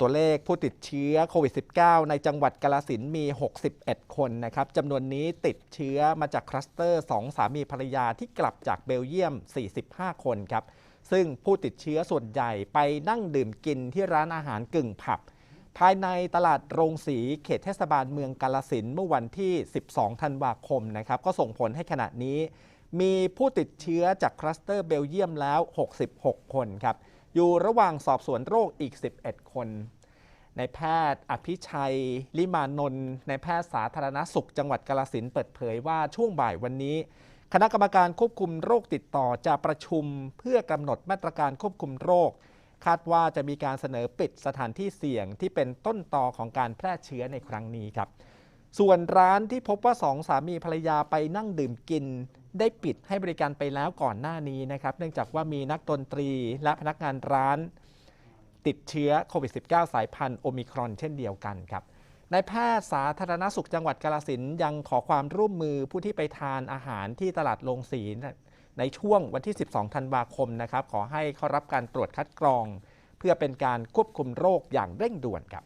ตัวเลขผู้ติดเชื้อโควิด -19 ในจังหวัดกาลสินมี 61 คนนะครับจำนวนนี้ติดเชื้อมาจากคลัสเตอร์ 2 สามีภรรยาที่กลับจากเบลเยียม 45 คนครับ ซึ่งผู้ติดเชื้อส่วนใหญ่ไปนั่งดื่มกินที่ร้านอาหารกึ่งผับ ภายในตลาดโรงสีเขตเทศบาลเมืองกาลสินเมื่อวันที่ 12 ธันวาคมนะครับก็ส่งผลให้ขณะนี้ มีผู้ติดเชื้อจากคลัสเตอร์เบลเยียมแล้ว 66 คนครับ อยู่ระหว่างสอบสวนโรคอีก 11 คนนายแพทย์อภิชัย ลิมานนท์นายแพทย์สาธารณสุข จังหวัดกาลสินเปิดเผยว่าช่วงบ่ายวันนี้ คณะกรรมการควบคุมโรคติดต่อจะประชุมเพื่อกำหนดมาตรการควบคุมโรค คาดว่าจะมีการเสนอปิดสถานที่เสี่ยงที่เป็นต้นตอของการแพร่เชื้อในครั้งนี้ครับ ส่วนร้านที่พบว่าสองสามีภรรยาไปนั่งดื่มกิน ได้ปิดให้บริการไปแล้วก่อนหน้านี้นะครับ เนื่องจากว่ามีนักดนตรีและพนักงานร้าน ติดเชื้อโควิด -19 สายพันธุ์โอมิครอนเช่นเดียวกันครับนายแพทย์สาธารณสุขจังหวัดกาลสินยังขอความร่วมมือผู้ที่ไปทานอาหารที่ตลาดโรงสีในช่วงวันที่ 12 ธันวาคมนะครับ ขอให้เข้ารับการตรวจคัดกรอง เพื่อเป็นการควบคุมโรคอย่างเร่งด่วนครับ